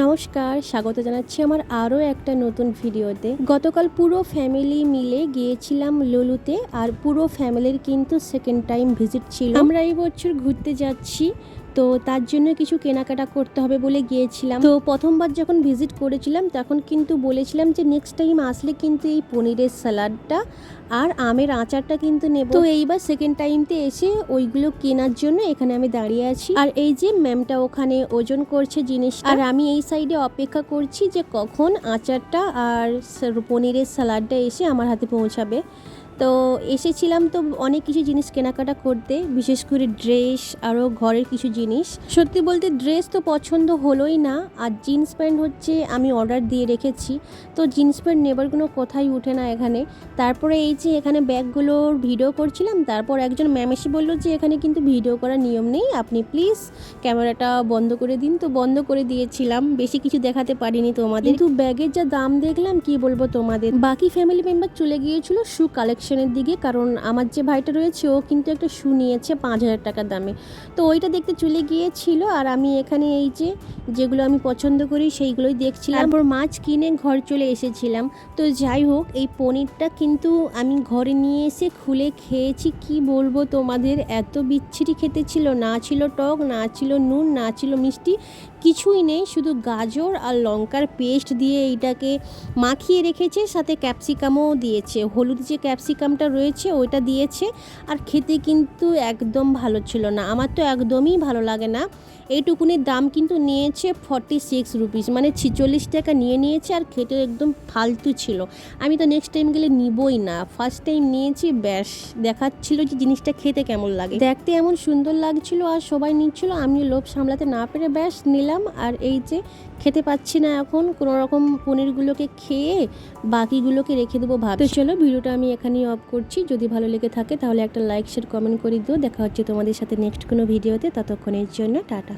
নমস্কার, স্বাগত জানাচ্ছি আমার আরও একটা নতুন ভিডিওতে। গতকাল পুরো ফ্যামিলি মিলে গিয়েছিলাম লুলুতে আর পুরো ফ্যামিলির কিন্তু সেকেন্ড টাইম ভিজিট ছিল। আমরা এই বছর ঘুরতে যাচ্ছি তো তার জন্য কিছু কেনাকাটা করতে হবে বলে গিয়েছিলাম। তো প্রথমবার যখন ভিজিট করেছিলাম, তখন কিন্তু বলেছিলাম যে নেক্সট টাইম আসলে কিন্তু এই পনিরের স্যালাডটা আর আমের আচারটা কিন্তু নেব। তো এইবার সেকেন্ড টাইমতে এসে ওইগুলো কেনার জন্য এখানে আমি দাঁড়িয়ে আছি। আর এই যে ম্যামটা ওখানে ওজন করছে জিনিস আর আমি এই সাইডে অপেক্ষা করছি যে কখন আচারটা আর পনিরের স্যালাডটা এসে আমার হাতে পৌঁছাবে। তো এসেছিলাম তো অনেক কিছু জিনিস কেনাকাটা করতে, বিশেষ করে ড্রেস আরও ঘরের কিছু জিনিস। সত্যি বলতে ড্রেস তো পছন্দ হলোই না, আর জিন্স প্যান্ট হচ্ছে আমি অর্ডার দিয়ে রেখেছি। তো জিন্স প্যান্ট নেবার কোনো কথাই উঠে না এখানে। তারপরে এই যে এখানে ব্যাগগুলোর ভিডিও করছিলাম, তারপর একজন ম্যাম এসে বলল যে এখানে কিন্তু ভিডিও করার নিয়ম নেই, আপনি প্লিজ ক্যামেরাটা বন্ধ করে দিন। তো বন্ধ করে দিয়েছিলাম, বেশি কিছু দেখাতে পারিনি তোমাদের। কিন্তু ব্যাগের যা দাম দেখলাম, কি বলব তোমাদের? বাকি ফ্যামিলি মেম্বার চলে গিয়েছিল শু কালেকশনের দিকে কারণ আমার যে ভাইটা রয়েছে ও কিন্তু একটা শু নিয়েছে পাঁচ হাজার টাকা দামে। তো ওইটা দেখতে চলে গিয়েছিল আর আমি এখানে এই যে যেগুলো আমি পছন্দ করি সেইগুলোই দেখছিলাম। তারপর মাছ কিনে ঘর চলে এসেছিলাম। তো যাই হোক এই পনিরটা কিন্তু আমি ঘরে নিয়ে এসে খুলে খেয়েছি। কি বলব তোমাদের এত বিচ্ছিরি খেতে ছিল। না ছিল টক না ছিল নুন না ছিল মিষ্টি কিছুই নেই। শুধু গাজর আর লঙ্কার পেস্ট দিয়ে এইটাকে মাখিয়ে রেখেছে সাথে ক্যাপসিকামও দিয়েছে। হলুদ যে ক্যাপসিকামটা রয়েছে, ওইটা দিয়েছে। আর খেতে কিন্তু একদম ভালো ছিল না। আমার তো একদমই ভালো লাগে না। এইটুকুনির দাম কিন্তু নিয়েছে ফর্টি সিক্স রুপিস মানে ছিচল্লিশ টাকা নিয়ে নিয়েছে আর খেতে একদম ফালতু ছিল। আমি তো নেক্সট টাইম গেলে নিবই না। ফার্স্ট টাইম নিয়েছি, ব্যাস, দেখাচ্ছিল যে জিনিসটা খেতে কেমন লাগে। দেখতে এমন সুন্দর লাগছিল আর সবাই নিচ্ছিল, আমিও লোভ সামলাতে না পেরে ব্যাস নিলাম। আর এই যে খেতে পাচ্ছি না এখন, কোনো রকম পনিরগুলোকে খেয়ে বাকিগুলোকে রেখে দেবো ভাব তো চলো, ভিডিওটা আমি এখানেই অফ করছি। যদি ভালো লেগে থাকে তাহলে একটা লাইক শেয়ার কমেন্ট করে দিও। দেখা হচ্ছে তোমাদের সাথে নেক্সট কোনো ভিডিওতে ততক্ষণের জন্য টাটা।